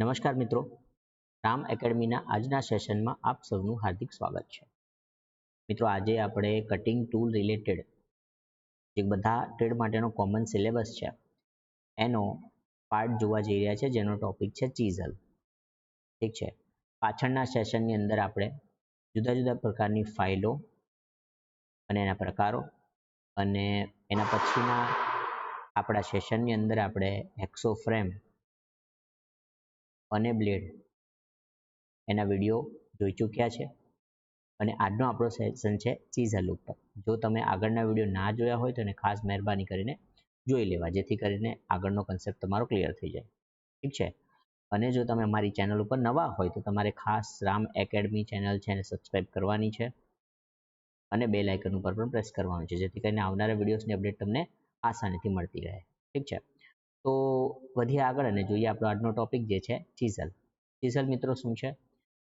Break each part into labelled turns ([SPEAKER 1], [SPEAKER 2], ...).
[SPEAKER 1] નમસ્કાર મિત્રો. રામ એકેડમીના આજના સેશનમાં આપ સૌનું હાર્દિક સ્વાગત છે. મિત્રો, આજે આપણે કટિંગ ટૂલ રિલેટેડ જે બધા ટ્રેડ માટેનો કોમન સિલેબસ છે, એનો પાર્ટ જોવા જઈ રહ્યા છે, જેનો ટોપિક છે ચીઝલ ઠીક છે? પાછળના સેશનની અંદર આપણે જુદા જુદા પ્રકારની ફાઇલો અને એના પ્રકારો અને એના પછીના આપણા સેશનની અંદર આપણે હેક્સો ફ્રેમ અને બ્લેડ. એના વીડિયો જોઈ ચૂક્યા છે. અને આજનો આપણો સેશન છે ચીઝલ ઉપર જો તમે આગળના વીડિયો ના જોયા હોય તો એને ખાસ મહેરબાની કરીને જોઈ લેવા, જેથી કરીને આગળનો કન્સેપ્ટ તમારો ક્લિયર થઈ જાય. ઠીક છે? અને જો તમે અમારી ચેનલ ઉપર નવા હોય તો તમારે ખાસ રામ એકેડમી ચેનલ છે એને સબસ્ક્રાઈબ કરવાની છે. અને બે લાઇકન ઉપર પણ પ્રેસ કરવાનું છે, જેથી કરીને આવનારા વિડીયોઝની અપડેટ તમને આસાનીથી મળતી રહે. ઠીક છે? તો વધીએ આગળ અને જોઈએ આપણો આજનો ટોપિક જે છે ચીઝલ ચીઝલ મિત્રો શું છે?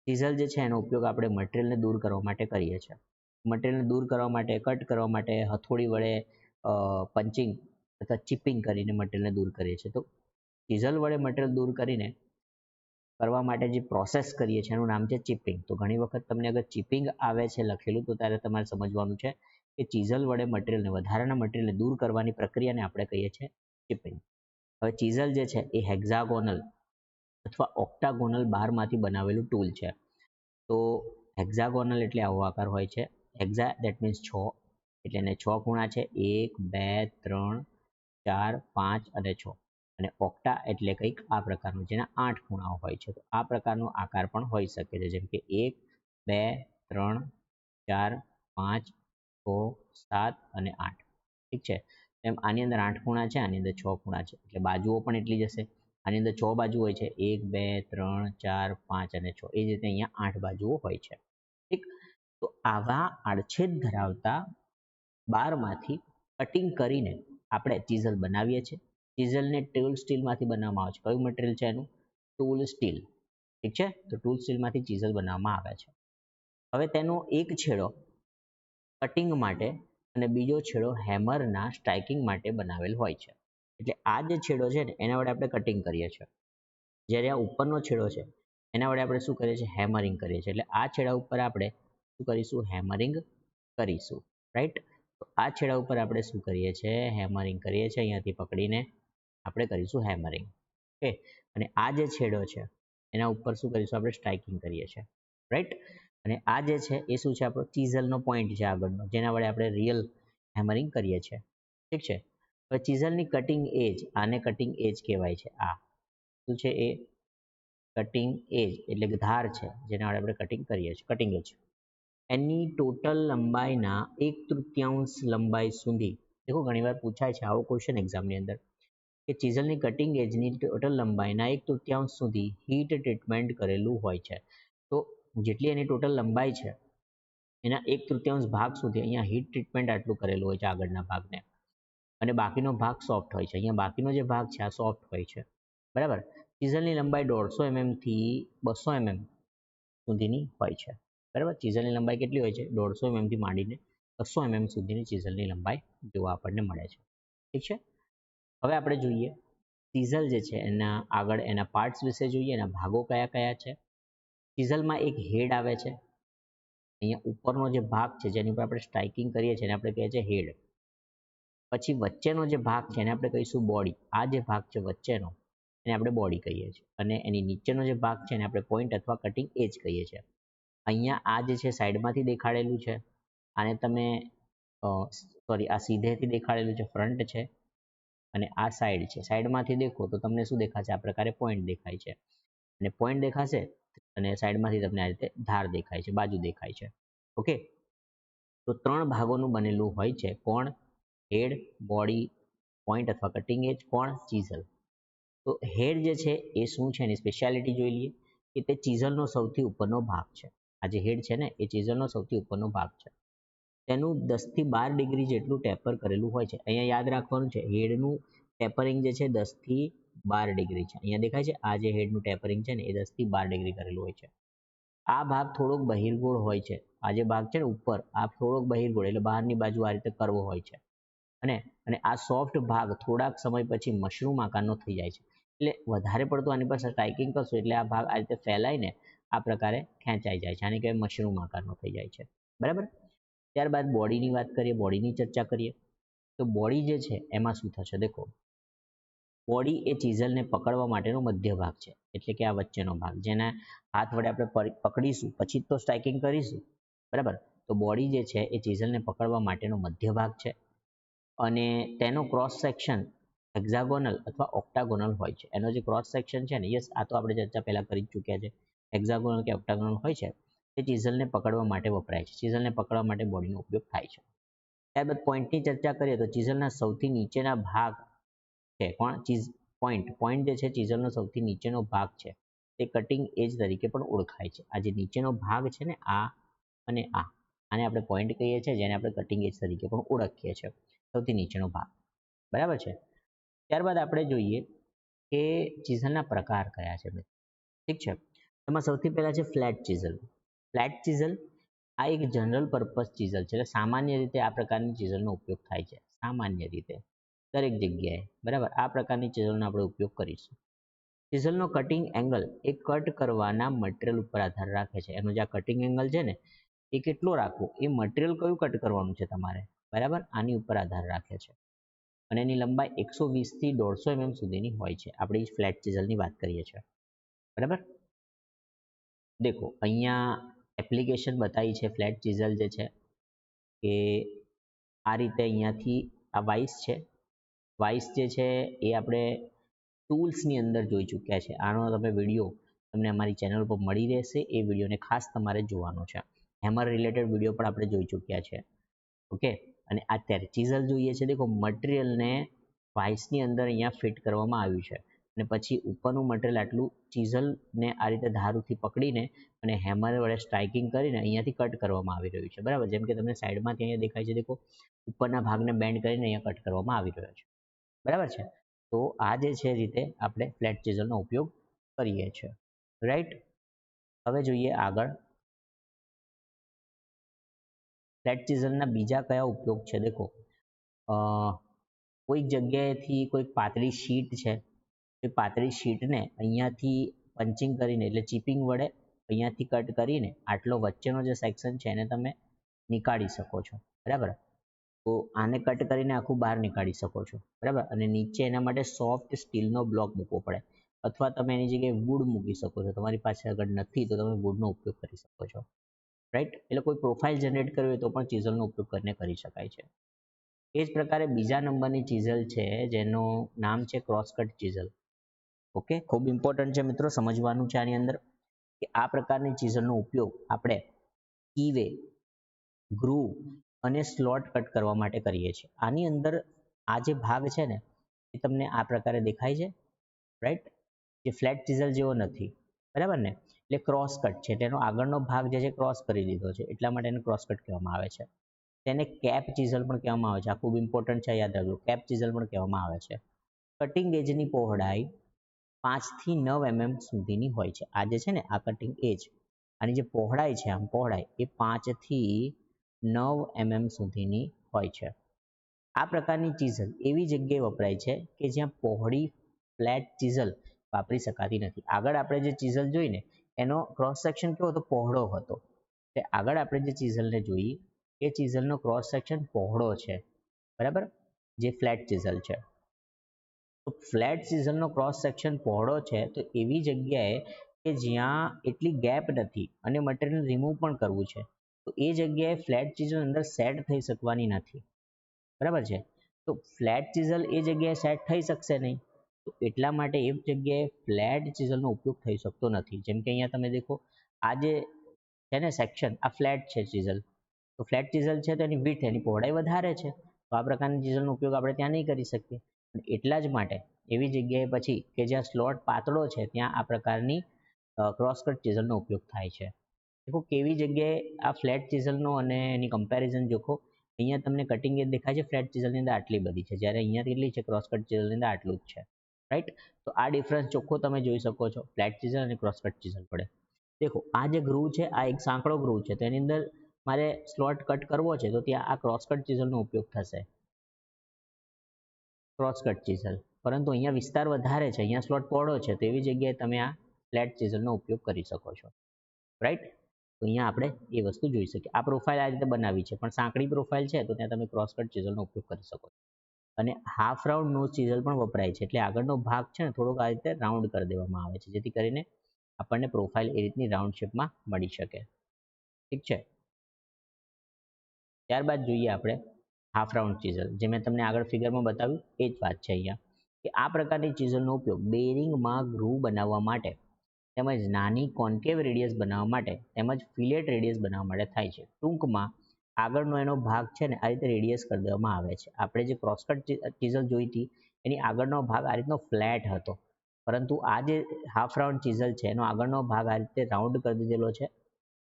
[SPEAKER 1] ચીઝલ જે છે એનો ઉપયોગ આપણે મટીરિયલને દૂર કરવા માટે કરીએ છીએ. મટીરિયલને દૂર કરવા માટે કટ કરવા માટે, હથોડી વડે પંચિંગ અથવા ચિપિંગ કરીને મટીરિયલને દૂર કરીએ છીએ. તો ચીઝલ વડે મટીરિયલ દૂર કરીને કરવા માટે જે પ્રોસેસ કરીએ છીએ એનું નામ છે ચિપિંગ તો ઘણી વખત તમને અગર ચિપિંગ આવે છે લખેલું, તો ત્યારે તમારે સમજવાનું છે કે ચીઝલ વડે મટીરિયલને વધારાના મટીરિયલને દૂર કરવાની પ્રક્રિયાને આપણે કહીએ છીએ ચિપિંગ હવે ચીઝલ જે છે એ હેક્ઝાગોનલ અથવા ઓક્ટાગોનલ બારમાંથી બનાવેલું ટૂલ છે. તો હેક્ઝાગોનલ એટલે આવો આકાર હોય છે. હેક્ઝા દેટ મીન્સ છ. એટલે એને છ ખૂણા છે. એક, બે, ત્રણ, ચાર, પાંચ અને છ. અને ઓક્ટા એટલે કંઈક આ પ્રકારનું જેના આઠ ખૂણાઓ હોય છે. તો આ પ્રકારનો આકાર પણ હોઈ શકે છે. જેમ કે એક, બે, ત્રણ, ચાર, પાંચ, છ, સાત અને આઠ. ઠીક છે? એમ આની અંદર આઠ ખૂણા છે, આની અંદર છ ખૂણા છે. એટલે બાજુઓ પણ એટલી જ હશે. આની અંદર છ બાજુ હોય છે, એક, બે, ત્રણ, ચાર, પાંચ અને છ. એ જ રીતે અહીંયા આઠ બાજુઓ હોય છે. ઠીક? તો આવા આડછેદ ધરાવતા બારમાંથી કટિંગ કરીને આપણે ચીઝલ બનાવીએ છીએ. ચીઝલને ટૂલ સ્ટીલમાંથી બનાવવામાં આવે છે. કયું મટીરિયલ છે એનું? ટૂલ સ્ટીલ ઠીક છે? તો ટૂલ સ્ટીલમાંથી ચીઝલ બનાવવામાં આવે છે. હવે તેનો એક છેડો કટિંગ માટે અને બીજો છેડો હેમરના સ્ટ્રાઇકિંગ માટે બનાવેલ હોય છે. એટલે આ જે છેડો છે ને, એના વડે આપણે કટિંગ કરીએ છીએ. જ્યારે આ ઉપરનો છેડો છે, એના વડે આપણે શું કરીએ છીએ? હેમરિંગ કરીએ છીએ. એટલે આ છેડા ઉપર આપણે શું કરીશું? હેમરિંગ કરીશું. રાઈટ આ છેડા ઉપર આપણે શું કરીએ છીએ? હેમરિંગ કરીએ છીએ. અહીંયાથી પકડીને આપણે કરીશું હેમરિંગ ઓકે અને આ જે છેડો છે, એના ઉપર શું કરીશું? આપણે સ્ટ્રાઇકિંગ કરીએ છીએ. રાઈટ અને આ જે છે, એ શું છે આપણો ચીઝલનો પોઈન્ટ છે આગળનો, જેના વડે આપણે રિયલ હેમરિંગ કરીએ છીએ. ઠીક છે? હવે ચીઝલની કટિંગ એજ આને કટિંગ એજ કહેવાય છે. આ શું છે એ? કટિંગ એજ એટલે કે ધાર છે, જેના વડે આપણે કટિંગ કરીએ છીએ કટિંગ એજ એની ટોટલ લંબાઈના એક તૃતીયાંશ લંબાઈ સુધી, દેખો ઘણીવાર પૂછાય છે આવો ક્વેશ્ચન એક્ઝામની અંદર, કે ચીઝલની કટિંગ એજની ટોટલ લંબાઈના એક તૃતીયાંશ સુધી હીટ ટ્રીટમેન્ટ કરેલું હોય છે. તો જેટલી એની ટોટલ લંબાઈ છે, એના એક તૃતીયાંશ ભાગ સુધી અહીંયા હીટ ટ્રીટમેન્ટ આટલું કરેલું હોય છે આગળના ભાગને. અને બાકીનો ભાગ સોફ્ટ હોય છે. અહીંયા બાકીનો જે ભાગ છે, આ સોફ્ટ હોય છે. બરાબર? ચીઝલની લંબાઈ દોઢસો એમએમથી બસો એમએમ સુધીની હોય છે. બરાબર? ચીઝલની લંબાઈ કેટલી હોય છે? દોઢસો એમએમથી માંડીને બસો એમએમ સુધીની ચીઝલની લંબાઈ જોવા આપણને મળે છે. ઠીક છે? હવે આપણે જોઈએ ચીઝલ જે છે, એના આગળ એના પાર્ટ્સ વિશે જોઈએ, એના ભાગો કયા કયા છે? ચીઝલમાં એક હેડ આવે છે. અહીંયા ઉપરનો જે ભાગ છે, જેની ઉપર આપણે સ્ટ્રાઇકિંગ કરીએ છીએ, એને આપણે કહીએ છીએ હેડ. પછી વચ્ચેનો જે ભાગ છે, એને આપણે કહીશું બોડી આ જે ભાગ છે વચ્ચેનો, એને આપણે બોડી કહીએ છીએ. અને એની નીચેનો જે ભાગ છે, એને આપણે પોઈન્ટ અથવા કટિંગ એજ કહીએ છીએ. અહીંયા આ જે છે, સાઈડમાંથી દેખાડેલું છે. આને તમે સોરી આ સીધેથી દેખાડેલું છે ફ્રન્ટ છે. અને આ સાઈડ છે. સાઈડમાંથી દેખો તો તમને શું દેખાશે? આ પ્રકારે પોઈન્ટ દેખાય છે. અને પોઈન્ટ દેખાશે અને સાઈડમાંથી તમને આ રીતે ધાર દેખાય છે, બાજુ દેખાય છે. ઓકે? તો ત્રણ ભાગોનું બનેલું હોય છે. કોણ? હેડ, બોડી, પોઈન્ટ અથવા કટિંગ એજ. કોણ? ચીઝલ. તો હેડ જે છે એ શું છે? એની સ્પેશિયાલિટી જોઈ લઈએ કે તે ચીઝલનો સૌથી ઉપરનો ભાગ છે. આ જે હેડ છે ને, એ ચીઝલનો સૌથી ઉપરનો ભાગ છે. તેનું દસથી બાર ડિગ્રી જેટલું ટેપર કરેલું હોય છે. અહીંયા યાદ રાખવાનું છે, હેડનું ટેપરિંગ જે છે દસથી બાર ડિગ્રી છે. અહીંયા દેખાય છે, આ જે હેડનું ટેપરિંગ છે ને, એ દસથી બાર ડિગ્રી કરેલું હોય છે. આ ભાગ થોડોક બહિર્ગોળ હોય છે. આ જે ભાગ છે ને ઉપર, આ થોડોક બહિર્ગોળ, એટલે બહારની બાજુ આ રીતે કરવો હોય છે. અને અને આ સોફ્ટ ભાગ થોડાક સમય પછી મશરૂમ આકારનો થઈ જાય છે. એટલે વધારે પડતું આની પર સ્ટ્રાઇકિંગ કરશું, એટલે આ ભાગ આ રીતે ફેલાઈને આ પ્રકારે ખેંચાઈ જાય છે. આને કહેવાય મશરૂમ આકારનો થઈ જાય છે. બરાબર? ત્યારબાદ બોડીની વાત કરીએ બોડીની ચર્ચા કરીએ. તો બોડી જે છે, એમાં શું થશે? દેખો બોડી એ ચીઝલને પકડવા માટેનો મધ્ય ભાગ છે. એટલે કે આ વચ્ચેનો ભાગ. જેના હાથ વડે આપણે પકડીશું, પછી તો સ્ટ્રાઇકિંગ કરીશું. બરાબર? તો બોડી જે છે એ ચીઝલને પકડવા માટેનો મધ્ય ભાગ છે. અને તેનો ક્રોસ સેક્શન હેક્ઝાગોનલ અથવા ઓક્ટાગોનલ હોય છે. એનો જે ક્રોસ સેક્શન છે ને, યસ, આ તો આપણે ચર્ચા પહેલાં કરી ચૂક્યા છે. હેક્ઝાગોનલ કે ઓક્ટાગોનલ હોય છે. તે ચીઝલને પકડવા માટે વપરાય છે. ચીઝલને પકડવા માટે બોડીનો ઉપયોગ થાય છે. ત્યારબાદ પોઈન્ટની ચર્ચા કરીએ તો ચીઝલના સૌથી નીચેના ભાગ છે. કોણ? ચીઝ પોઈન્ટ પોઈન્ટ જે છે ચીઝલનો સૌથી નીચેનો ભાગ છે. તે કટિંગ એજ તરીકે પણ ઓળખાય છે. આ જે નીચેનો ભાગ છે ને, આ અને આ. આને આપણે પોઈન્ટ કહીએ છીએ, જેને આપણે કટિંગ એજ તરીકે પણ ઓળખીએ છીએ. સૌથી નીચેનો ભાગ. બરાબર છે? ત્યારબાદ આપણે જોઈએ કે ચીઝલના પ્રકાર કયા છે ઠીક છે? એમાં સૌથી પહેલા છે ફ્લેટ ચીઝલ ફ્લેટ ચીઝલ આ એક જનરલ પર્પઝ ચીઝલ છે. એટલે સામાન્ય રીતે આ પ્રકારની ચીઝલનો ઉપયોગ થાય છે. સામાન્ય રીતે. દરેક જગ્યાએ. બરાબર? આ પ્રકારની ચીઝલનો આપણે ઉપયોગ કરીશું. ચીઝલનો કટિંગ એંગલ એ કટ કરવાના મટીરિયલ ઉપર આધાર રાખે છે. એનો જે આ કટિંગ એંગલ છે ને, એ કેટલો રાખવો? એ મટીરિયલ કયું કટ કરવાનું છે તમારે? બરાબર? આની ઉપર આધાર રાખે છે. અને એની લંબાઈ એકસો વીસથી દોઢસો એમએમ સુધીની હોય છે. આપણે ફ્લેટ ચીઝલની વાત કરીએ છીએ. બરાબર? દેખો, અહીંયા એપ્લિકેશન બતાવી છે ફ્લેટ ચીઝલ જે છે કે આ રીતે અહીંયાથી આ વાઇસ છે. વાઇસ જે છે એ આપણે ટૂલ્સની અંદર જોઈ ચૂક્યા છે. આનો તમે વીડિયો તમને અમારી ચેનલ પર મળી રહેશે. એ વિડીયોને ખાસ તમારે જોવાનો છે. હેમર રિલેટેડ વીડિયો પણ આપણે જોઈ ચૂક્યા છે. ઓકે અને અત્યારે ચીઝલ જોઈએ છે. દેખો મટીરિયલને વાઇસની અંદર અહીંયા ફિટ કરવામાં આવ્યું છે. અને પછી ઉપરનું મટીરિયલ આટલું ચીઝલને આ રીતે ધારુથી પકડીને અને હેમર વડે સ્ટ્રાઇકિંગ કરીને અહીંયાથી કટ કરવામાં આવી રહ્યું છે. બરાબર? જેમ કે તમને સાઈડમાંથી અહીંયા દેખાય છે. દેખો, ઉપરના ભાગને બેન્ડ કરીને અહીંયા કટ કરવામાં આવી રહ્યો છે. બરાબર છે? તો આ જે છે રીતે આપણે ફ્લેટ ચીઝલનો ઉપયોગ કરીએ છીએ. રાઈટ હવે જોઈએ આગળ. ફ્લેટ ચીઝલના બીજા કયા ઉપયોગ છે? દેખો. કોઈક જગ્યાએથી કોઈક પાતળી શીટ છે. એ પાતળી શીટને અહીંયાથી પંચિંગ કરીને, એટલે ચીપિંગ વડે અહીંયાથી કટ કરીને, આટલો વચ્ચેનો જે સેક્શન છે એને તમે નીકાળી શકો છો. બરાબર? તો આને કટ કરીને આખું બહાર નીકાળી શકો છો. બરાબર? અને નીચે એના માટે સોફ્ટ સ્ટીલનો બ્લોક મૂકવો પડે. અથવા તમે એની જગ્યાએ વુડ મૂકી શકો છો. તમારી પાસે આગળ નથી તો તમે વુડનો ઉપયોગ કરી શકો છો. રાઈટ એટલે કોઈ પ્રોફાઇલ જનરેટ કરવી હોય તો પણ ચીઝલનો ઉપયોગ કરીને કરી શકાય છે. એ જ પ્રકારે બીજા નંબરની ચીઝલ છે, જેનું નામ છે ક્રોસકટ ચીઝલ ઓકે ખૂબ ઇમ્પોર્ટન્ટ છે મિત્રો સમજવાનું છે આની અંદર કે આ પ્રકારની ચીઝલનો ઉપયોગ આપણે કીવે ગ્રુવ અને સ્લોટ કટ કરવા માટે કરીએ છીએ. આની અંદર આ જે ભાગ છે ને, એ તમને આ પ્રકારે દેખાય છે રાઈટ જે ફ્લેટ ચીઝલ જેવો નથી, બરાબર ને? એટલે ક્રોસ કટ છે. તેનો આગળનો ભાગ જે છે ક્રોસ કરી દીધો છે. એટલા માટે એને ક્રોસ કટ કહેવામાં આવે છે. તેને કેપ ચીઝલ પણ કહેવામાં આવે છે. આ ખૂબ ઇમ્પોર્ટન્ટ છે, યાદ રાખજો. કેપ ચીઝલ પણ કહેવામાં આવે છે. કટિંગ એજની પહોળાઈ પાંચથી નવ એમએમ સુધીની હોય છે. આ જે છે ને, આ કટિંગ એજ આની જે પહોળાઈ છે, આમ પહોળાઈ, એ પાંચથી નવ એમએમ સુધીની હોય છે. આ પ્રકારની ચીઝલ એવી જગ્યાએ વપરાય છે કે જ્યાં પહોળી, ફ્લેટ ચીઝલ વાપરી શકાતી નથી. આગળ આપણે જે ચીઝલ જોઈને, એનો ક્રોસ સેક્શન કેવો હતો? પહોળો હતો. તે આગળ આપણે જે ચીઝલને જોઈ એ ચીઝલનો ક્રોસ સેક્શન પહોળો છે. બરાબર? જે ફ્લેટ ચીઝલ છે. તો ફ્લેટ ચીઝલનો ક્રોસ સેક્શન પહોળો છે, તો એવી જગ્યાએ કે જ્યાં એટલી ગેપ નથી અને મટીરિયલ રિમૂવ પણ કરવું છે. તો એ જગ્યાએ ફ્લેટ ચીઝલ અંદર સેટ થઈ શકવાની નથી. બરાબર છે? તો ફ્લેટ ચીઝલ એ જગ્યાએ સેટ થઈ શકશે નહીં. તો એટલા માટે એ જગ્યાએ ફ્લેટ ચીઝલનો ઉપયોગ થઈ શકતો નથી. જેમ કે અહીંયા તમે દેખો, આ જે છે ને સેક્શન આ ફ્લેટ છે ચીઝલ તો ફ્લેટ ચીઝલ છે તો એની વીથ એની પહોળાઈ વધારે છે. તો આ પ્રકારની ચીઝલનો ઉપયોગ આપણે ત્યાં નહીં કરી શકીએ. એટલા જ માટે એવી જગ્યાએ પછી કે જ્યાં સ્લોટ પાતળો છે, ત્યાં આ પ્રકારની ક્રોસકટ ચીઝલનો ઉપયોગ થાય છે. દેખો કેવી જગ્યાએ આ ફ્લેટ ચીઝલનો અને એની કમ્પેરિઝન જોખો. અહીંયા તમને કટિંગ એ દેખાય છે ફ્લેટ ચીઝલની અંદર આટલી બધી છે. જ્યારે અહીંયા કેટલી છે ક્રોસકટ ચીઝલની અંદર આટલું જ છે. રાઈટ તો આ ડિફરન્સ ચોખ્ખો તમે જોઈ શકો છો. ફ્લેટ ચીઝલ અને ક્રોસકટ ચીઝલ પડે દેખો, આ જે ગ્રુવ છે, આ એક સાંકડો ગ્રુવ છે. તેની અંદર મારે સ્લોટ કટ કરવો છે, તો ત્યાં આ ક્રોસકટ ચીઝલનો ઉપયોગ થશે. ક્રોસકટ ચીઝલ પરંતુ અહીંયા વિસ્તાર વધારે છે. અહીંયા સ્લોટ પહોળો છે. તો એવી જગ્યાએ તમે આ ફ્લેટ ચિઝલનો ઉપયોગ કરી શકો છો. રાઈટ તો અહીંયા આપણે એ વસ્તુ જોઈ શકીએ. આ પ્રોફાઇલ આ રીતે બનાવી છે, પણ સાંકડી પ્રોફાઇલ છે, તો ત્યાં તમે ક્રોસ કટ ચિઝલનો ઉપયોગ કરી શકો અને હાફ રાઉન્ડ નો ચિઝલ પણ વપરાય છે, એટલે આગળનો ભાગ છે ને થોડોક આ રીતે રાઉન્ડ કરી દેવામાં આવે છે, જેથી કરીને આપણને પ્રોફાઇલ એ રીતની રાઉન્ડ શેપમાં મળી શકે. ઠીક છે? ત્યારબાદ જોઈએ આપણે હાફ રાઉન્ડ ચિઝલ જે મેં તમને આગળ ફિગરમાં બતાવ્યું, એ જ વાત છે અહીંયા. કે આ પ્રકારની ચીઝલનો ઉપયોગ બેરિંગમાં ગ્રુવ બનાવવા માટે તેમજ નાની કોન્કેવ રેડિયસ બનાવવા માટે તેમજ ફિલેટ રેડિયસ બનાવવા માટે થાય છે. ટૂંકમાં આગળનો એનો ભાગ છે ને આ રીતે રેડિયસ કરી દેવામાં આવે છે. આપણે જે ક્રોસકટ ચીઝલ જોઈ હતી, એની આગળનો ભાગ આ રીતનો ફ્લેટ હતો. પરંતુ આ જે હાફ રાઉન્ડ ચીઝલ છે, એનો આગળનો ભાગ આ રીતે રાઉન્ડ કરી દીધેલો છે.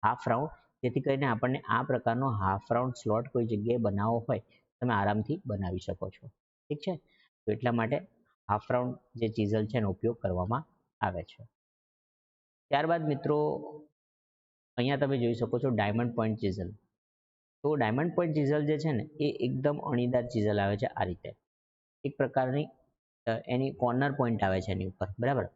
[SPEAKER 1] હાફ રાઉન્ડ, જેથી કરીને આપણને આ પ્રકારનો હાફ રાઉન્ડ સ્લોટ કોઈ જગ્યાએ બનાવવો હોય, તમે આરામથી બનાવી શકો છો. ઠીક છે? તો એટલા માટે હાફ રાઉન્ડ જે ચીઝલ છે એનો ઉપયોગ કરવામાં આવે છે. ત્યારબાદ મિત્રો, અહીંયા તમે જોઈ શકો છો ડાયમંડ પોઈન્ટ ચીઝલ તો ડાયમંડ પોઈન્ટ ચીઝલ જે છે ને, એ એકદમ અણીદાર ચીઝલ આવે છે આ રીતે. એક પ્રકારની એની કોર્નર પોઈન્ટ આવે છે એની ઉપર, બરાબર?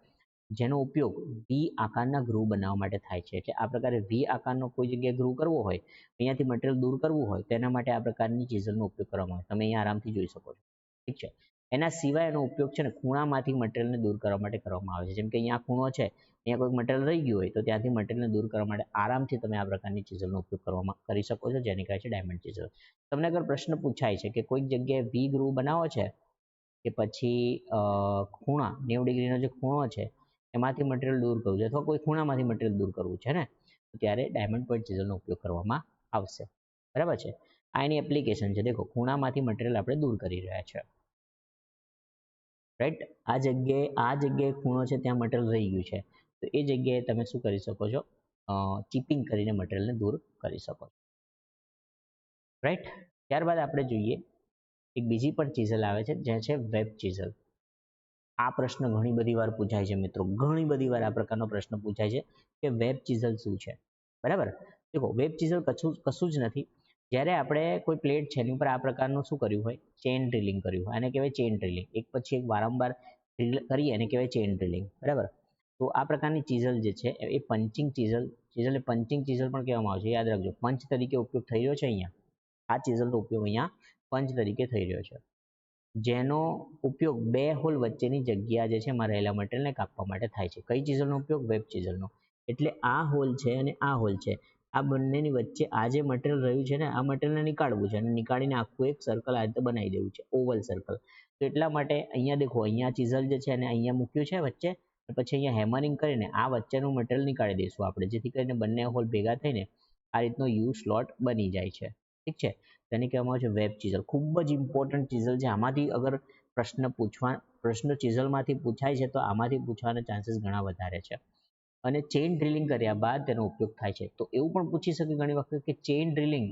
[SPEAKER 1] જેનો ઉપયોગ વી આકારના ગ્રુવ બનાવવા માટે થાય છે. એટલે આ પ્રકારે વી આકારનો કોઈ જગ્યાએ ગ્રુવ કરવો હોય, અહીંયાથી મટીરિયલ દૂર કરવું હોય તેના માટે આ પ્રકારની ચીઝલનો ઉપયોગ કરવામાં આવે. તમે અહીંયા આરામથી જોઈ શકો છો. ઠીક છે? એના સિવાય એનો ઉપયોગ છે ને ખૂણામાંથી મટીરિયલને દૂર કરવા માટે કરવામાં આવે છે. જેમ કે અહીંયા ખૂણો છે અહીંયા કોઈક મટીરિયલ રહી ગયું હોય તો ત્યાંથી મટીરિયલને દૂર કરવા માટે આરામથી તમે આ પ્રકારની ચીઝલનો ઉપયોગ કરવામાં કરી શકો છો, જેને કહે છે ડાયમંડ ચીઝલ તમને અગર પ્રશ્ન પૂછાય છે કે કોઈક જગ્યાએ વી ગ્રુવ બનાવો છે કે પછી ખૂણા, નેવું ડિગ્રીનો જે ખૂણો છે એમાંથી મટીરિયલ દૂર કરવું છે અથવા કોઈ ખૂણામાંથી મટીરિયલ દૂર કરવું છે ને ત્યારે ડાયમંડ પોઈન્ટ ચીઝલનો ઉપયોગ કરવામાં આવશે. બરાબર છે? આ એની એપ્લિકેશન છે. દેખો, ખૂણામાંથી મટીરિયલ આપણે દૂર કરી રહ્યા છે. રાઈટ આ જગ્યાએ આ જગ્યાએ ખૂણો છે, ત્યાં મટીરિયલ રહી ગયું છે. તો એ જગ્યાએ તમે શું કરી શકો છો? ચીપિંગ કરીને મટીરિયલને દૂર કરી શકો છો. રાઈટ ત્યારબાદ આપણે જોઈએ, એક બીજી પણ ચીઝલ આવે છે, જે છે વેબ ચીઝલ આ પ્રશ્ન ઘણી બધી વાર પૂછાય છે મિત્રો. ઘણી બધી વાર આ પ્રકારનો પ્રશ્ન પૂછાય છે કે વેબ ચીઝલ શું છે? બરાબર? દેખો વેબ ચીઝલ કશું કશું જ નથી. જ્યારે આપણે કોઈ પ્લેટ છે એની ઉપર આ પ્રકારનું શું કર્યું હોય? ચેન ડ્રિલિંગ કર્યું હોય. આને કહેવાય ચેન ડ્રિલિંગ એક પછી એક વારંવાર ડ્રિલ કરીએ એને કહેવાય ચેન ડ્રિલિંગ બરાબર? તો આ પ્રકારની ચીઝલ જે છે, એ punching chisel chisel punching chisel પણ કહેવામાં આવે છે. યાદ રાખજો, પંચ તરીકે ઉપયોગ થઈ રહ્યો છે અહીંયા. આ ચીઝલનો ઉપયોગ અહીંયા પંચ તરીકે થઈ રહ્યો છે. જેનો ઉપયોગ બે હોલ વચ્ચેની જગ્યા જે છે, એમાં રહેલા મટીરિયલને કાપવા માટે થાય છે. કઈ ચીઝલનો ઉપયોગ? વેબ ચીઝલનો. એટલે આ હોલ છે અને આ હોલ છે. આ બંનેની વચ્ચે આ જે મટીરિયલ રહ્યું છે ને, આ મટીરિયલને નીકાળવું છે અને નીકાળીને આખું એક સર્કલ આ રીતે બનાવી દેવું છે. ઓવલ સર્કલ તો એટલા માટે અહીંયા દેખો, અહીંયા ચીઝલ જે છે એને અહીંયા મૂક્યું છે વચ્ચે પછી અહીંયા હેમરિંગ કરીને આ વચ્ચેનું મટીરિયલ નીકાળી દઈશું આપણે. જેથી કરીને બંને હોલ ભેગા થઈને આ રીતનો યુ સ્લોટ બની જાય છે. ઠીક છે? તેને કહેવામાં આવે છે વેબ ચીઝલ ખૂબ જ ઇમ્પોર્ટન્ટ ચીઝલ છે. આમાંથી અગર પ્રશ્ન પૂછવા, પ્રશ્ન ચીઝલમાંથી પૂછાય છે તો આમાંથી પૂછવાના ચાન્સીસ ઘણા વધારે છે. અને ચેઇન ડ્રિલિંગ કર્યા બાદ તેનો ઉપયોગ થાય છે. તો એવું પણ પૂછી શકે ઘણી વખત કે ચેઇન ડ્રિલિંગ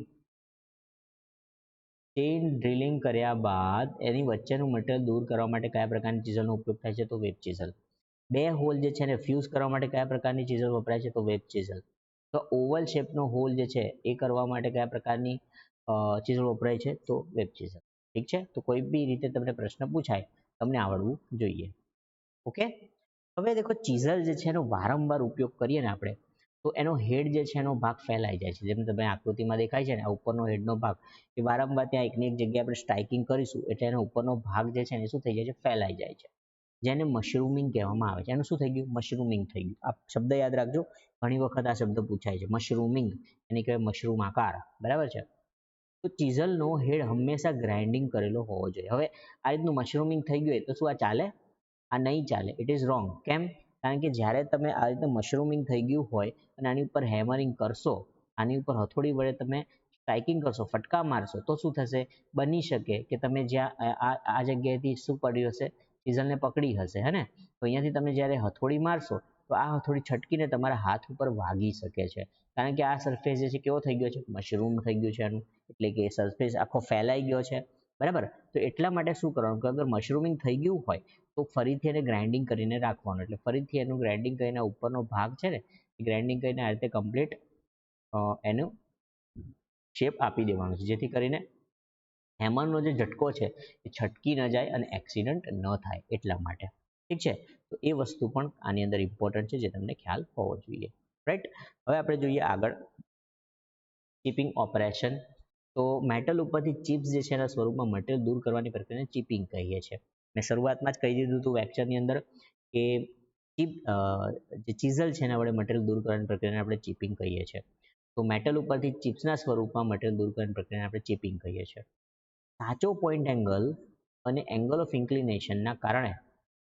[SPEAKER 1] ચેઇન ડ્રિલિંગ કર્યા બાદ એની વચ્ચેનું મટીરિયલ દૂર કરવા માટે કયા પ્રકારની ચીઝલનો ઉપયોગ થાય છે? તો વેબ ચીઝલ બે હોલ જે છે એને ફ્યુઝ કરવા માટે કયા પ્રકારની ચીઝલ વપરાય છે તો વેબ ચીઝલ તો ઓવલ શેપનો હોલ જે છે એ કરવા માટે કયા પ્રકારની ચીઝલ વપરાય છે તો વેબ ચીઝલ ઠીક છે? તો કોઈ બી રીતે તમને પ્રશ્ન પૂછાય, તમને આવડવું જોઈએ. ઓકે? હવે દેખો ચીઝલ જે છે એનો વારંવાર ઉપયોગ કરીએ ને આપણે, તો એનો હેડ જે છે એનો ભાગ ફેલાઈ જાય છે. જેમ તમે આકૃતિમાં દેખાય છે ને, આ ઉપરનો હેડનો ભાગ, એ વારંવાર ત્યાં એકની એક જગ્યાએ આપણે સ્ટ્રાઇકિંગ કરીશું, એટલે એનો ઉપરનો ભાગ જે છે એ શું થઈ જાય છે? ફેલાઈ જાય છે. જેને મશરૂમિંગ કહેવામાં આવે છે. એનું શું થઈ ગયું? મશરૂમિંગ થઈ ગયું. આ શબ્દ યાદ રાખજો. ઘણી વખત આ શબ્દ પૂછાય છે. મશરૂમિંગ એની કહેવાય મશરૂમ આકાર બરાબર છે? તો ચીઝલનો હેડ હંમેશા ગ્રાઇન્ડિંગ કરેલો હોવો જોઈએ. હવે આ રીતનું મશરૂમિંગ થઈ ગયું હોય તો શું આ ચાલે? આ નહીં ચાલે. ઇટ ઇઝ રોંગ કેમ? કારણ કે જ્યારે તમે આ રીતે મશરૂમિંગ થઈ ગયું હોય અને આની ઉપર હેમરિંગ કરશો, આની ઉપર હથોડી વડે તમે સ્ટ્રાઇકિંગ કરશો, ફટકા મારશો, તો શું થશે? બની શકે કે તમે જ્યાં આ જગ્યાએથી શું પડ્યું હશે? ચીઝલને પકડી હશે, હે ને? તો અહીંયાથી તમે જ્યારે હથોડી મારશો, તો આ હથોડી છટકીને તમારા હાથ ઉપર વાગી શકે છે. કારણ કે આ સરફેસ જે છે કેવો થઈ ગયો છે? મશરૂમ થઈ ગયું છે એનું એટલે કે સરફેસ આખો ફેલાઈ ગયો છે. બરાબર? તો એટલા માટે શું કરવાનું? કે અગર મશરૂમિંગ થઈ ગયું હોય, તો ફરીથી એને ગ્રાઇન્ડિંગ કરીને રાખવાનું. એટલે ફરીથી એનું ગ્રાઇન્ડિંગ કરીને ઉપરનો ભાગ છે ને, એ ગ્રાઇન્ડિંગ કરીને આ રીતે કમ્પ્લીટ એનું શેપ આપી દેવાનું છે. જેથી કરીને હેમરનો જે ઝટકો છે, એ છટકી ન જાય અને એક્સિડન્ટ ન થાય એટલા માટે. ઠીક છે? તો એ વસ્તુ પણ આની અંદર ઇમ્પોર્ટન્ટ છે જે તમને ખ્યાલ હોવો જોઈએ. રાઈટ હવે આપણે જોઈએ આગળ ચીપિંગ ઓપરેશન તો મેટલ ઉપરથી ચિપ્સ જે છે એના સ્વરૂપમાં મટીરિયલ દૂર કરવાની પ્રક્રિયાને ચીપિંગ કહીએ છીએ. મેં શરૂઆતમાં જ કહી દીધું હતું વેક્ચરની અંદર કે ચીપ જે ચીઝલ છે એના વડે મટીરિયલ દૂર કરવાની પ્રક્રિયાને આપણે ચીપિંગ કહીએ છીએ. તો મેટલ ઉપરથી ચિપ્સના સ્વરૂપમાં મટીરિયલ દૂર કરવાની પ્રક્રિયાને આપણે ચીપિંગ કહીએ છીએ. સાચો પોઈન્ટ એંગલ અને એંગલ ઓફ ઇન્કલિનેશનના કારણે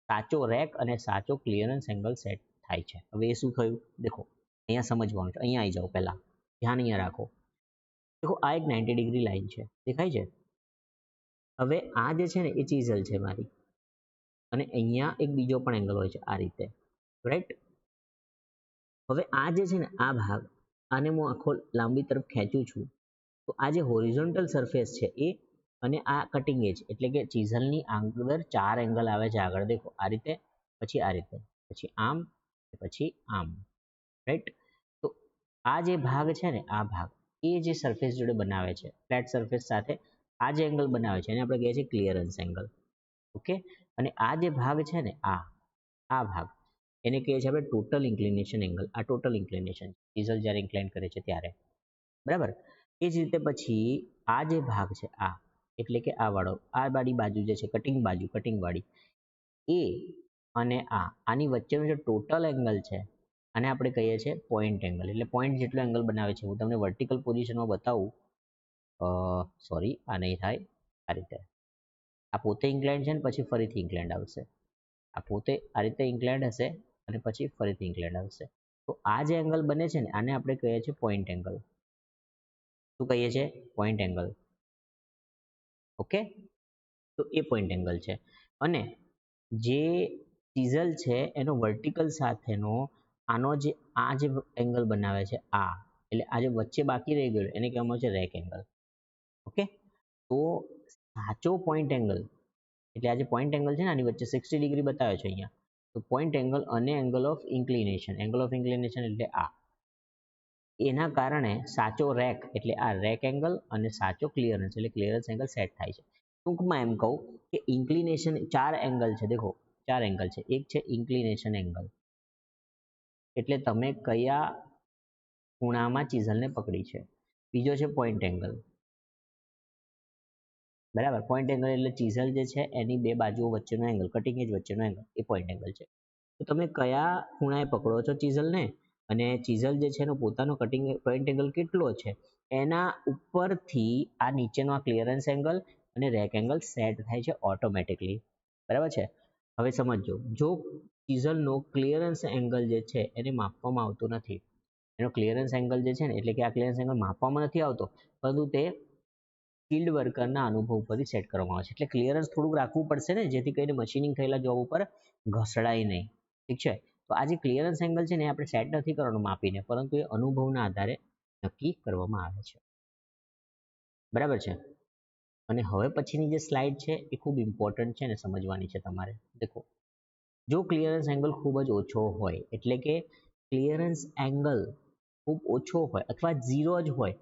[SPEAKER 1] સાચો રેક અને સાચો ક્લિયરન્સ એંગલ સેટ થાય છે. હવે એ શું થયું? દેખો, અહીંયા સમજવાનું છે. અહીંયા આવી જાઓ પહેલાં. ધ્યાન અહીંયા રાખો. દેખો, આ એક નાઇન્ટી ડિગ્રી લાઈન છે. દેખાય છે? હવે આ જે છે ને, એ ચીઝલ છે મારી. અને અહીંયા એક બીજો પણ એંગલ હોય છે આ રીતે. રાઈટ હવે આ જે છે ને, આ ભાગ, આને હું આખો લાંબી તરફ ખેંચું છું. તો આ જે હોરિઝોન્ટલ સરફેસ છે, એ અને આ કટિંગ એજ એટલે કે ચીઝલની અંદર ચાર એંગલ આવે છે. આગળ દેખો, આ રીતે, પછી આ રીતે, પછી આમ પછી આમ રાઈટ તો આ જે ભાગ છે ને, આ ભાગ, એ જે સરફેસ જોડે બનાવે છે ફ્લેટ સરફેસ સાથે, આ જે એંગલ બનાવે છે, એને આપણે કહીએ છીએ ક્લિયરન્સ એંગલ ઓકે અને આ જે ભાગ છે ને, આ આ ભાગ, એને કહીએ છીએ આપણે ટોટલ ઇન્ક્લિનેશન એંગલ આ ટોટલ ઇન્ક્લિનેશન ચીઝલ જ્યારે ઇન્ક્લાઇન કરે છે ત્યારે, બરાબર? એ જ રીતે પછી આ જે ભાગ છે, આ એટલે કે આ વાળો. આ વાળી બાજુ જે છે કટિંગ બાજુ કટિંગ વાળી. એ અને આ, આની વચ્ચેનો જે ટોટલ એંગલ છે, આને આપણે કહીએ છીએ પોઈન્ટ એંગલ એટલે પોઈન્ટ જેટલો એંગલ બનાવે છે, હું તમને વર્ટિકલ પોઝિશનમાં બતાવું. સોરી આ નહીં થાય. આ રીતે. આ પોતે ઇંગ્લેન્ડ છે ને પછી ફરીથી ઇંગ્લેન્ડ આવશે. આ પોતે આ રીતે ઇંગ્લેન્ડ હશે અને પછી ફરીથી ઇન્ક્લાઇન્ડ આવશે. તો આ જે એંગલ બને છે ને, આને આપણે કહીએ છીએ પોઈન્ટ એંગલ શું કહીએ છીએ? Point angle okay? તો એ પોઈન્ટ એંગલ છે. અને જે ચીઝલ છે, એનો વર્ટિકલ સાથેનો આનો જે, આ જે એંગલ બનાવે છે, આ, એટલે આ જે વચ્ચે બાકી રહી ગયું એને કહેવામાં છે રેક એંગલ ઓકે? તો સાચો પોઈન્ટ એંગલ એટલે આ જે પોઈન્ટ એંગલ છે ને, આની વચ્ચે સિક્સટી ડિગ્રી બતાવે છે અહીંયા. તો પોઈન્ટ એંગલ અને angle of inclination angle of inclination એટલે આ. એના કારણે સાચો રેક એટલે આ રેક એંગલ અને સાચો ક્લિયરન્સ એટલે ક્લિયરન્સ એંગલ સેટ થાય છે. ટૂંકમાં એમ કહું કે ઇન્ક્લિનેશન ચાર એંગલ છે, દેખો, ચાર એંગલ છે. એક છે ઇન્ક્લિનેશન એંગલ એટલે તમે કયા ખૂણામાં ચીઝલને પકડી છે. બીજો છે પોઈન્ટ એંગલ બરાબર? પોઈન્ટ એંગલ એટલે ચીઝલ જે છે, એની બે બાજુઓ વચ્ચેનો એંગલ કટિંગ એજ વચ્ચેનો એંગલ એ પોઈન્ટ એંગલ છે. તો તમે કયા ખૂણાએ પકડો છો ચીઝલને? અને ચીઝલ જે છે એનો પોતાનો કટિંગ પોઈન્ટ એંગલ કેટલો છે? એના ઉપરથી આ નીચેનો આ ક્લિયરન્સ એંગલ અને રેક એંગલ સેટ થાય છે ઓટોમેટિકલી બરાબર છે? હવે સમજો જો ચીઝલનો ક્લિયરન્સ એંગલ જે છે એને માપવામાં આવતો નથી, એનો ક્લિયરન્સ એંગલ જે છે ને, એટલે કે આ ક્લિયરન્સ એંગલ માપવામાં નથી આવતો, પરંતુ તે ફિલ્ડ વર્કરના અનુભવ પરથી સેટ કરવામાં આવે છે. એટલે ક્લિયરન્સ થોડુંક રાખવું પડશે ને, જેથી કરીને મશીનિંગ થયેલા જોબ ઉપર ઘસડાય નહીં. ઠીક છે? તો આ જે ક્લિયરન્સ એંગલ છે ને આપણે સેટ નથી કરવાનું માપીને, પરંતુ એ અનુભવના આધારે નક્કી કરવામાં આવે છે. બરાબર છે? અને હવે પછીની જે સ્લાઇડ છે એ ખૂબ ઇમ્પોર્ટન્ટ છે ને સમજવાની છે તમારે. દેખો, જો ક્લિયરન્સ એંગલ ખૂબ જ ઓછો હોય, એટલે કે ક્લિયરન્સ એંગલ ખૂબ ઓછો હોય અથવા ઝીરો જ હોય,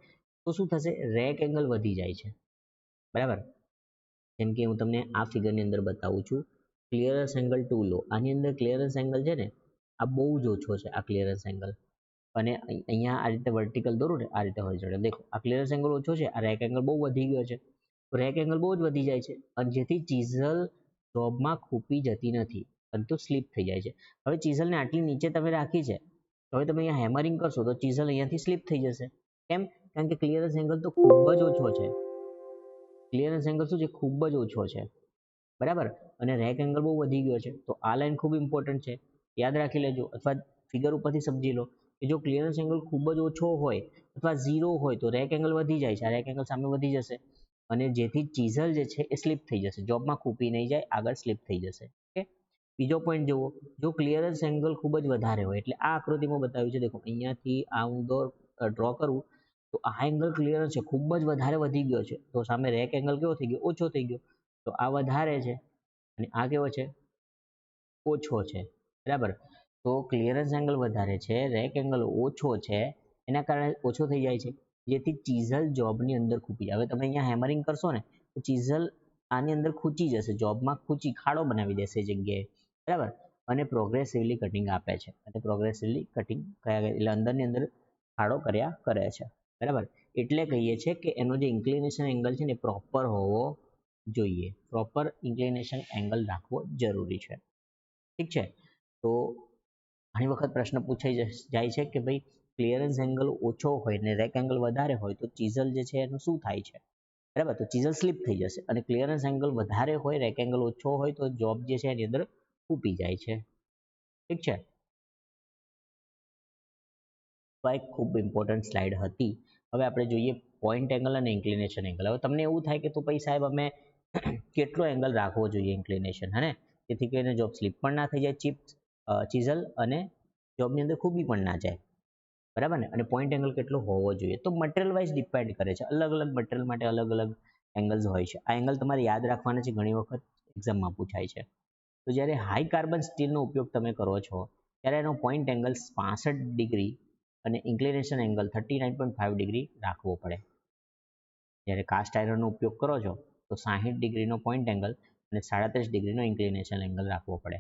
[SPEAKER 1] તો શું થશે? રેક એંગલ વધી જાય છે. બરાબર? જેમ કે હું તમને આ ફિગરની અંદર બતાવું છું. ક્લિયરન્સ એંગલ ટુ લો આની અંદર ક્લિયરન્સ એંગલ છે ને આ બહુ જ ઓછો છે, આ ક્લિયરન્સ એંગલ અને અહીંયા આ રીતે વર્ટિકલ દોરું ને, આ રીતે હોય દેખો, આ ક્લિયરન્સ એંગલ ઓછો છે, આ રેક એંગલ બહુ વધી ગયો છે. રેક એંગલ બહુ જ વધી જાય છે, અને જેથી ચીઝલ જોબમાં ખૂપી જતી નથી પરંતુ સ્લીપ થઈ જાય છે. હવે ચીઝલને આટલી નીચે તમે રાખી છે હવે તમે અહીંયા હેમરિંગ કરશો, તો ચીઝલ અહીંયાથી સ્લીપ થઈ જશે. કેમ? કારણ કે ક્લિયરન્સ એંગલ તો ખૂબ જ ઓછો છે. ક્લિયરન્સ એંગલ શું છે? ખૂબ જ ઓછો છે. બરાબર? અને રેક એંગલ બહુ વધી ગયો છે. તો આ લાઈન ખૂબ ઇમ્પોર્ટન્ટ છે. યાદ રાખી લેજો. અથવા ફિગર ઉપરથી સમજી લો કે જો ક્લિયરન્સ એંગલ ખૂબ જ ઓછો હોય અથવા ઝીરો હોય તો રેક એંગલ વધી જાય છે. આ રેક એંગલ સામે વધી જશે અને જેથી ચીઝલ જે છે એ સ્લીપ થઈ જશે. જોબમાં ખૂપી નહીં જાય, આગળ સ્લીપ થઈ જશે. ઓકે બીજો પોઈન્ટ જુઓ. જો ક્લિયરન્સ એંગલ ખૂબ જ વધારે હોય, એટલે આ આકૃતિમાં બતાવ્યું છે, દેખો, અહીંયાથી આ હું ડ્રો કરું, તો આ એંગલ ક્લિયરન્સ છે, ખૂબ જ વધારે વધી ગયો છે. તો સામે રેક એંગલ કેવો થઈ ગયો? ઓછો થઈ ગયો. તો આ વધારે છે અને આ કેવો છે? ઓછો છે. બરાબર? તો ક્લિયરન્સ એંગલ વધારે છે રેક એંગલ ઓછો છે, એના કારણે ઓછો થઈ જાય છે. જેથી ચીઝલ જોબની અંદર ખૂપી જાય. હવે તમે અહીંયા હેમરિંગ કરશો ને, તો ચીઝલ આની અંદર ખૂંચી જશે, જોબમાં ખૂંચી ખાડો બનાવી દેશે જગ્યાએ. બરાબર? અને પ્રોગ્રેસિવલી કટિંગ આપે છે. અને પ્રોગ્રેસિવલી કટિંગ કયા એટલે અંદરની અંદર ખાડો કર્યા કરે છે. બરાબર? એટલે કહીએ છીએ કે એનો જે ઇન્કલિનેશન એંગલ છે ને પ્રોપર હોવો જોઈએ. પ્રોપર ઇન્કલિનેશન એંગલ રાખવો જરૂરી છે. ઠીક છે? તો ઘણી વખત પ્રશ્ન પૂછાઈ જાય છે કે ભાઈ ક્લિયરન્સ એંગલ ઓછો હોય ને રેક એંગલ વધારે હોય તો ચીઝલ જે છે એનું શું થાય છે? બરાબર? તો ચીઝલ સ્લીપ થઈ જશે અને ક્લિયરન્સ એંગલ વધારે હોય રેક એંગલ ઓછો હોય તો જોબ જે છે એની અંદર ફૂટી જાય છે. ઠીક છે? તો એક ખૂબ ઇમ્પોર્ટન્ટ સ્લાઇડ હતી. હવે આપણે જોઈએ પોઈન્ટ એંગલ અને ઇન્કલિનેશન એંગલ હવે તમને એવું થાય કે તો ભાઈ સાહેબ અમે કેટલો એંગલ રાખવો જોઈએ ઇન્કલિનેશન હે જેથી કરીને જોબ સ્લીપ પણ ના થઈ જાય ચીઝલ અને જોબની અંદર ખૂબી પણ ના જાય. બરાબર ને? અને પોઈન્ટ એંગલ કેટલો હોવો જોઈએ. તો મટીરિયલ વાઇઝ ડિપેન્ડ કરે છે. અલગ અલગ મટીરિયલ માટે અલગ અલગ એંગલ્સ હોય છે. આ એંગલ તમારે યાદ રાખવાના છે ઘણી વખત એક્ઝામમાં પૂછાય છે. તો જ્યારે હાઈ કાર્બન સ્ટીલનો ઉપયોગ તમે કરો છો, ત્યારે એનો પોઈન્ટ એંગલ પાસઠ ડિગ્રી અને inclination angle thirty nine point five degree રાખવો પડે. જ્યારે કાસ્ટ આયરનનો ઉપયોગ કરો છો, તો સાહીઠ ડિગ્રીનો પોઈન્ટ એંગલ અને સાડત્રીસ ડિગ્રીનો ઇન્ક્લિનેશન એંગલ રાખવો પડે.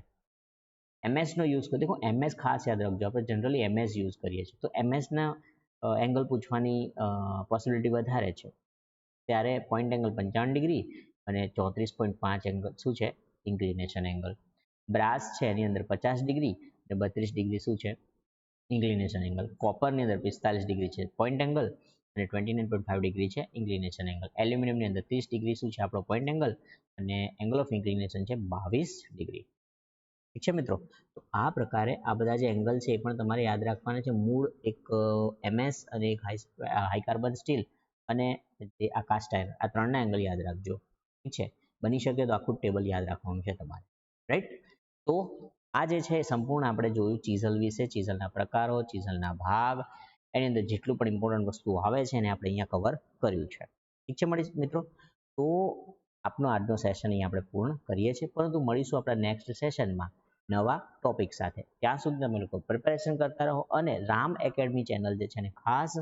[SPEAKER 1] એમએસનો યુઝ કરો દેખો એમએસ ખાસ યાદ રાખજો. આપણે જનરલી એમએસ યુઝ કરીએ છીએ. તો એમએસના એંગલ પૂછવાની પોસિબિલિટી વધારે છે. ત્યારે પોઈન્ટ એંગલ પંચાવન ડિગ્રી અને ચોત્રીસ પોઈન્ટ પાંચ એંગલ શું છે? ઇન્ક્લિનેશન એંગલ બ્રાસ છે એની અંદર પચાસ ડિગ્રી અને બત્રીસ ડિગ્રી શું છે? ઇન્ક્લિનેશન એંગલ કોપરની અંદર પિસ્તાલીસ ડિગ્રી છે પોઈન્ટ એંગલ અને twenty nine point five degree છે ઇન્ક્લિનેશન એંગલ એલ્યુમિનિયમની અંદર ત્રીસ ડિગ્રી શું છે? આપણો પોઈન્ટ એંગલ અને એંગલ ઓફ ઇન્ક્લિનેશન છે બાવીસ ડિગ્રી ઠીક છે મિત્રો? તો આ પ્રકારે આ બધા જે એંગલ છે એ પણ તમારે યાદ રાખવાના છે. મૂળ એક એમએસ અને એક હાઈ કાર્બન સ્ટીલ અને આ કાસ્ટ આયર્ન આ ત્રણના એંગલ યાદ રાખજો. ઠીક છે? બની શકે તો આખું ટેબલ યાદ રાખવાનું છે તમારે. રાઈટ તો આ જે છે સંપૂર્ણ આપણે જોયું ચીઝલ વિશે, ચીઝલના પ્રકારો, ચીઝલના ભાગ, એની અંદર જેટલું પણ ઇમ્પોર્ટન્ટ વસ્તુઓ આવે છે એને આપણે અહીંયા કવર કર્યું છે. ઠીક છે મળી, મિત્રો? તો આપનો આજનો સેશન અહીં આપણે પૂર્ણ કરીએ છીએ. પરંતુ મળીશું આપણા નેક્સ્ટ સેશનમાં નવા ટોપિક સાથે. ત્યાં સુધી તમે લોકો પ્રિપેરેશન કરતા રહો અને રામ એકેડમી ચેનલ જે છે એને ખાસ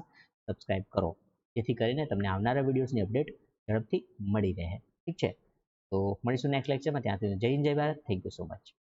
[SPEAKER 1] સબસ્ક્રાઇબ કરો. જેથી કરીને તમને આવનારા વિડીયોઝની અપડેટ ઝડપથી મળી રહે. ઠીક છે? તો મળીશું નેક્સ્ટ લેક્ચરમાં ત્યાં સુધી જય હિન્દ, જય Bharat. Thank you so much